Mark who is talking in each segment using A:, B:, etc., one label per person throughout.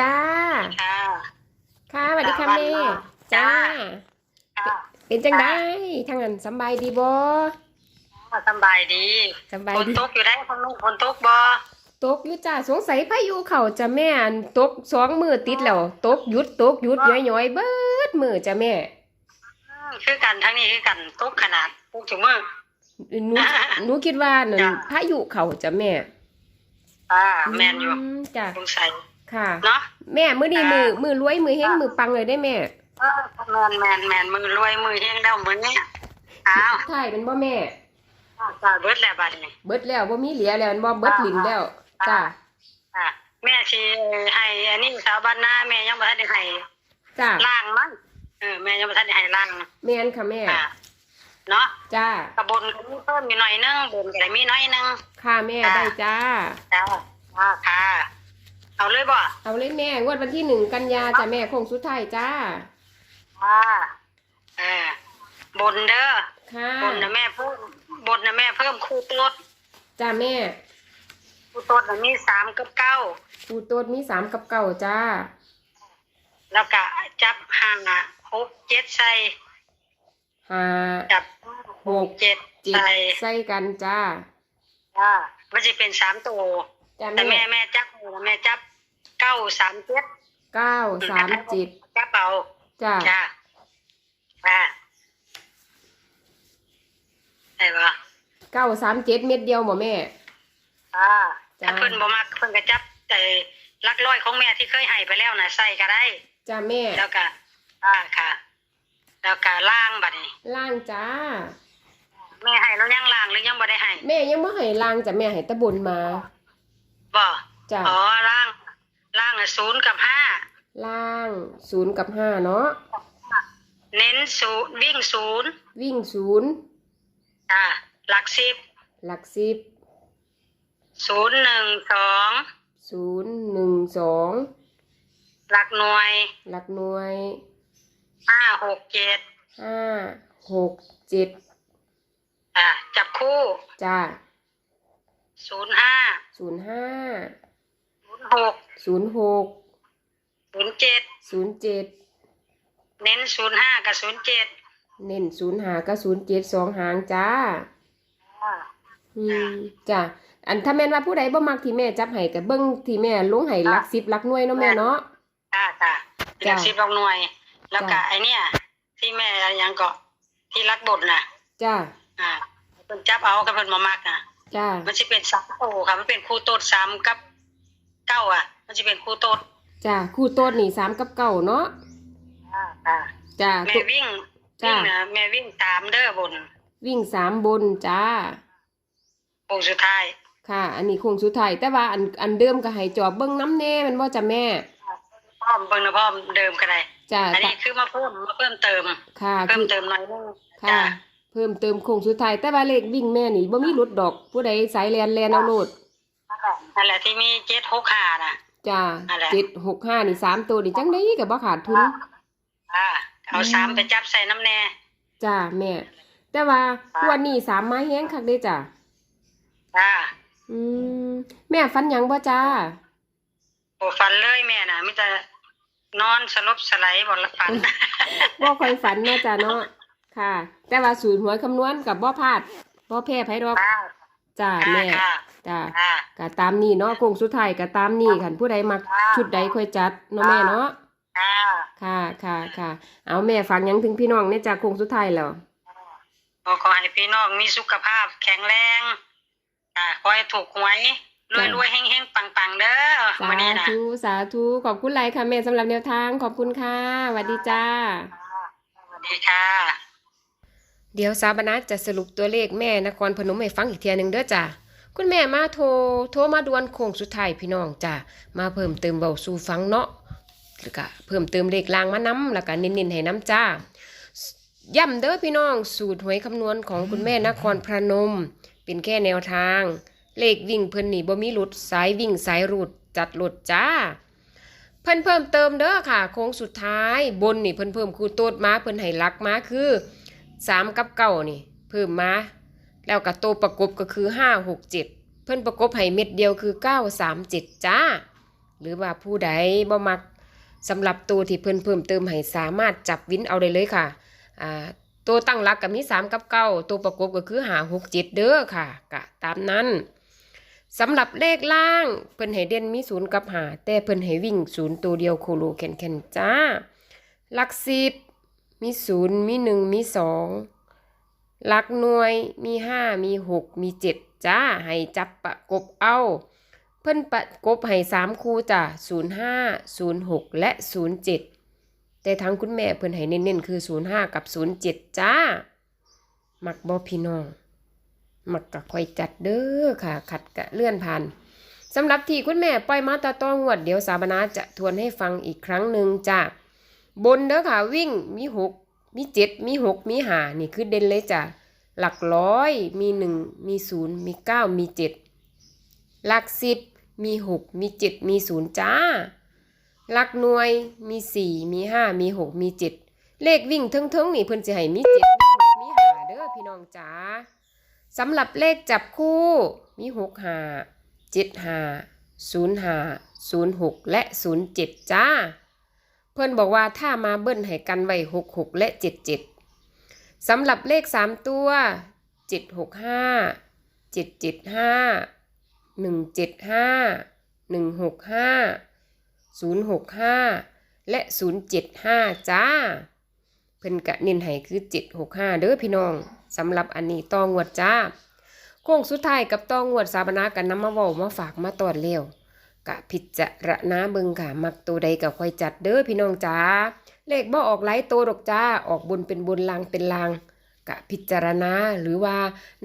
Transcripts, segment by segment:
A: จ้า
B: ค่ะ
A: ค่ะสวัสดีค่ะ
B: จ้า
A: แม่
B: บ้านนอก
A: จ้า
B: ค่ะ
A: เป็นจังได้ทางนั้นสำบายดีบ่
B: สำบายดี
A: สำบาย
B: ฝน
A: ดี
B: ตกอยู่ได้ฝนลุกฝนตกบ่
A: ตกอยู่จ้าสงสัยพายุเข้าจะแม่อันตกสองมือติดแล้วตกหยุดตกหยุดย้อยๆเบิดมือจ้ะแม่
B: อืมคือกันทั้งนี้คือกันตกขนาดตกถึงมือ
A: หนูหนูคิดว่านั่น
B: จ้ะ
A: พายุเข้าจ้ะแม่
B: อ่าแม่นอยู่
A: มจ้ะ
B: สงสัย
A: ค่ะ
B: เนาะ
A: แม่มื้อนี้
B: อ่ามื
A: มือมือรวยมือเฮงมือปังเลยได้แม่
B: เออแม่นแม่นแม่นมือรวยมือเฮงแล้วมือเนี้ยอ้าว
A: ใช่เป็นบ่แม่
B: จ้าเบิดแล้วบัดนี้
A: เบิดแล้วบ่มีเหลือแล้วบ่เบิดลิ้นแล้วจ้า
B: อ่าแม่สิให้อันนี้สาวบ้านหน้าแม่ยังบ่ทันได้ให้
A: จ้า
B: ล่างมั้งเออแม่ยังบ่ทันได้ให้ล่าง
A: แม่นค่ะแม่
B: อ่าเนาะ
A: จ้าก
B: ระบนก็มีเพิ่มอยู่หน่อยนึงบนก็ได้มีน้อยนึง
A: ค่ะแม่
B: จ้ะ
A: ได้จ้า
B: จ้าค่ะค่ะ เอาเลยบ่
A: เอาเลยแม่งวดวันที่หนึ่งกันยาจ้ะแม่โค้งสุดท้ายจ้า
B: ค่ะเออบนเด้อ
A: ค่ะ
B: บนนะแม่เพิ่มบนนะแม่เพิ่มคู่ต้น
A: จ้าแม่
B: คู่ต้นน่ะมีสามกับเก้า
A: ปูโตดมีสามกับเก่าจ้า
B: แล้วก็จับห่างอะหกเจ็ดใส่
A: ห้า
B: จับ
A: หก
B: เจ็ด
A: จิต
B: ใส่
A: ใส่กันจ้า
B: อ่ามันจะเป็นสามตัว
A: จ้า
B: แต่
A: แม่
B: แม่แม่จับแม่จับเก้าสามเจ็ด
A: เก้าสามจิต
B: จับเอา
A: จ้า
B: จ้าอ่าได้ปะ
A: เก้าสามเจ็ดเม็ดเดียวหมอแม่
B: อ่า
A: จ้ะ
B: ถ้าเพิ่นบ่มักเพิ่นก็จับแต่ลักร้อยของแม่ที่เคยให้ไปแล้วน่ะใส่ก็ได้
A: จ้าแม่
B: แล้วก็อ่าค่ะ แล้วก็ล่างบัดนี้
A: ล่างจ้า
B: แม่ให้แล้วยังล่างหรือยังบ่ได้ให้
A: แม่ยังไม่ให้ล่างจ้ะแม่ให้ตะบนมา
B: บ่
A: จ้า
B: อ๋อล่าง ล่างน่ะศูนย์กับห้า
A: ล่างศูนย์กับห้าเนาะ
B: เน้นศูนย์วิ่งศูนย์
A: วิ่งศูนย์
B: อ่าหลักสิบ
A: หลักสิบ
B: ศูนย์หนึ่งสอง
A: ศูนย์หนึ่งสอง
B: หลักหน่วย
A: หลักหน่วย
B: ห้าหกเจ็ด
A: ห้าหกเจ็ด
B: อ่าจับคู่
A: จ้า
B: ศูนย์ห้า
A: ศูนย์ห้า
B: ศูนย์หก
A: ศูนย์หก
B: ศูนย์เจ็ด
A: ศูนย์เจ็ด
B: เน้นศูนย์ห้ากับศูนย์เจ็ด
A: เน้นศูนย์หาก็ศูนย์เจ็ดสองหางจ้า
B: อ่า
A: อืมจ้าอันถ้าแม่นว่าผู้ใดบ่มักที่แม่จับให้กับเบิ้งที่แม่ลงให้หลักสิบหลักหน่วยเนาะแม่เนาะ
B: ค่ะค่ะเรียก
A: จ้ะ
B: สิบลงหน่วย แล้วก็
A: จ้ะ
B: ไอเนี่ยที่แม่ยังเกาะที่รักบทน่ะ
A: จ้า
B: อ่าเพิ่นจับเอากับเพิ่นมามักน่ะ
A: จ้า
B: มันสิเป็นสามโตค่ะ มันเป็นคู่โตดสามกับเก้าอะ มันสิเป็นคู่โตด
A: จ้าคู่โต๊ดนี่สามกับเก้าเนาะ
B: อ่าค่ะ
A: จ้า
B: แม่
A: ตัว
B: วิ่ง
A: จ้ะ
B: วิ่งนะแม่วิ่งตามเด้อบน
A: วิ่งสามบนจ้า
B: โค้งสุดท้าย
A: ค่ะ อันนี้โคงสุดท้ายแต่ว่าอันอันเดิมก็ให้จอบเบิ้งน้ำแน่แมันบ่จ้ะแม่
B: พร้อมเบิ่งนะพร้อมเดิมก็ได้
A: จ้า
B: อันนี้คือมาเพิ่มมาเพิ่มเติม
A: ค่ะ
B: เพิ่
A: คื
B: ม
A: อ
B: เติมหน่อยนึง
A: ค่ะ
B: จ้ะ
A: เพิ่มเติมโคงสุดท้ายแต่ว่าเลขวิ่งแม่นี่บ่มีหลุดดอก ผู้ใดสายแลนแลนเอาโลด
B: นั่นแหละที่มีเจ็ดหกห้าน่ะ
A: จ้า
B: นั่นแหละ
A: เจ็ดหกห้านี่สามตัวนี่จังได้ก็บ่ขาดทุน
B: อ่าเอาสามไปจับใส่น้ำแน่
A: จ้าแม่ แต่ว่าวันนี้สามไม้แห้งคักเด้จ้า
B: จ้า
A: อืมแม่ฟันหยังบ่จ้า
B: โอ้ฝันเลยแม่น่ะมิแต่นอนสลบสไลด์บ่ละฝัน
A: บ่ค่อยฝันเนาะจ้าเนาะ ค่ะ แต่ว่าสูตรหวยคำนวณกับบ่พลาดบ่แพ้ไผดอก
B: ค่ะ
A: จ้า
B: ค่ะ
A: แม่
B: ค่ะ
A: จ้า
B: ค่ะ
A: ก็ตามนี้เนาะโคงสุดท้ายก็ตามนี้คันผู้ใดมักชุดใดค่อยจัดเนาะแม่เนาะ
B: ค่ะ
A: ค่ะค่ะค่ะ เอาแม่ฟังหยังถึงพี่น้องเนี่ยจากโคงสุดท้ายแล้ว
B: ขอขอให้พี่น้องมีสุขภาพแข็งแรงค่ะขอให้ถูกหวยรวยรวยๆเฮงเฮงๆปังปังๆเด้อ
A: สา
B: วันนี้นะ
A: ธุสาธุขอบคุณหลายค่ะแม่สำหรับแนวทางขอบคุณค่ะสวัสดีจ้า
B: สวัสดีค่ะ
A: เดี๋ยวสาบนาจะสรุปตัวเลขแม่นครพนมให้ฟังอีกเทียหนึ่งเด้อจ้ะคุณแม่มาโทรโทรมาดวนโค้งสุดท้ายพี่น้องจ้ะมาเพิ่มเติมเบาสู่ฟังเนาะแล้วก็เพิ่มเติมเลขลางมาน้ำแล้วก็เน้นๆให้น้ำจ้าย้ำเด้อพี่น้องสูตรหวยคำนวณของคุณแม่นครพนม เป็นแค่แนวทาง เลขวิ่งเพิ่นหนีบ่มีหลุดสายวิ่งสายรูดจัดหลุดจ้า เพิ่นเพิ่มเติมเด้อค่ะโค้งสุดท้ายบนนี่เพิ่นเพิ่มคูโตดมาเพิ่นให้ลักมาคือ สามกับเก้านี่ เพิ่มมา แล้วกับตัวประกบก็คือห้าหกเจ็ดเพิ่นประกบให้เม็ดเดียวคือเก้าสามเจ็ดจ้า หรือว่าผู้ใดบ่มักสำหรับตัวที่เพิ่นเพิ่มเติมให้สามารถจับวินเอาได้เลยค่ะอ่าตัวตั้งหลักก็มี3กับ9ตัวประกบก็คือ5 6 7เจ็ดเด้อค่ะก็ตามนั้นสำหรับเลขล่าง เพิ่นให้เด่นมี0กับ5แต่เพิ่นให้วิ่ง0ตัวเดียวโคโลแคนๆจ้าหลัก10 มี0มี1มี2หลักหน่วยมี5มี6มี7จ้า ให้จับประกบเอา เพิ่นประกบให้สามคู่จ้ะ05 06และ07แต่ทางคุณแม่เพิ่นให้เน้นๆคือ05กับ07จ้า มักบ่พี่น้องมักกะคอยจัดเด้อค่ะ ขัดกะเลื่อนผ่านสำหรับที่คุณแม่ปล่อยมาตาต้องวดเดี๋ยวสาบนาจะทวนให้ฟังอีกครั้งหนึ่งจ้า บนเด้อค่ะวิ่งมีหกมีเจ็ดมีหกมีหานี่คือเด่นเลยจ้ะหลักร้อยมีหนึ่งมีศูนย์มีเก้ามีเจ็ดหลักสิบมีหกมีเจ็ดมีศูนย์จ้า หลักหน่วยมีสี่มีห้ามีหกมีเจ็ดเลขวิ่งเทิงๆนี่เพิ่นสิให้มีเจ็ดมีหกมีหาเด้อพี่น้องจ้าสำหรับเลขจับคู่มีหกหาเจ็ดหาศูนย์หาศูนย์หกและศูนย์เจ็ดจ้า เพิ่อนบอกว่าถ้ามาเบิ้ลให้กันไว้หกหกและเจ็ดเจ็ดสำหรับเลขสามตัวเจ็ดหกห้าเจ็ดเจ็ดห้าหนึ่งเจ็ดห้าหนึ่งหกห้าศูนย์หกห้าและศูนย์เจ็ดห้าจ้า เพิ่นกะเน้นให้คือเจ็ดหกห้าเด้อพี่น้องสำหรับอันนี้ตองวดจ้าโค้งสุดท้ายกับตองวดสาบนากันนำมาเว้ามาฝากมาตอนเร็ว กะพิจารณาเบิงค่ะ มักตัวใดก็ค่อยจัดเด้อพี่น้องจ้าเลขบ่ออกหลายตัวดอกจ้าออกบนเป็นบนลางเป็นลางกะพิจารณาหรือว่า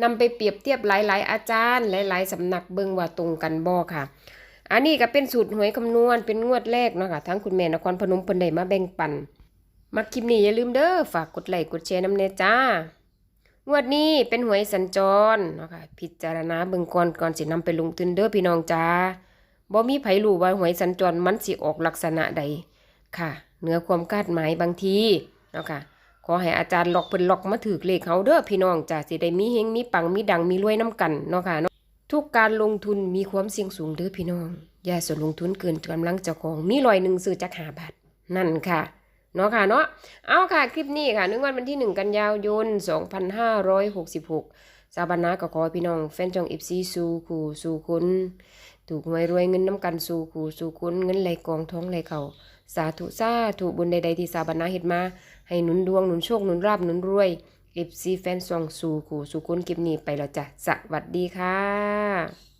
A: นำไปเปรียบเทียบหลาย ๆ อาจารย์ หลาย ๆสำนักเบิงว่าตรงกันบ่ค่ะ อันนี้ก็เป็นสูตรหวยคำนวณเป็นงวดแรกเนาะค่ะทั้งคุณแม่นครพนมเพิ่นได้มาแบ่งปันมักคลิปนี้อย่าลืมเด้อฝากกดไลค์กดแชร์น้ำเนจ้างวดนี้เป็นหวยสัญจรเนาะค่ะพิจารณาเบิ่งก่อนก่อนสินำไปลงทุนเด้อพี่น้องจ้า บ่มีไผรู้ว่าหวยสัญจรมันสิออกลักษณะใดค่ะเหนือความคาดหมายบางทีเนาะค่ะ ขอให้อาจารย์ล็อกเพิ่นล็อกมาถือเลขเฮาเด้อพี่น้องจ้าสิได้มีเฮงมีปังมีดังมีรวยน้ำกันเนาะค่ะเนาะทุกการลงทุนมีความเสี่ยงสูงเด้อพี่น้อง อย่าสนลงทุนเกินกำลังเจ้าของมีรอยหนึ่งซื้อจักหาบาทนั่นค่ะเนาะค่ะเนาะเอาค่ะคลิปนี้ค่ะนึกวันวันที่ 1 กันยายน 2566 สาบานาก็ขอให้พี่น้องแฟนจองอิฟซีสู่ขู่สู่คุณ ถูกหวยรวยเงินน้ำกันสู่ขู่สู่คุ้นเงินไหลกองท้องไหลเขาสาธุซาถูกบุญใดๆที่สาบนาเห็ดมา ให้หนุนดวงหนุนโชคหนุนราบหนุนรวยเอฟซีแฟนซองสู่ขู่สู่คุณคลิปนี้ไปแล้วจ้ะสวัสดีค่ะ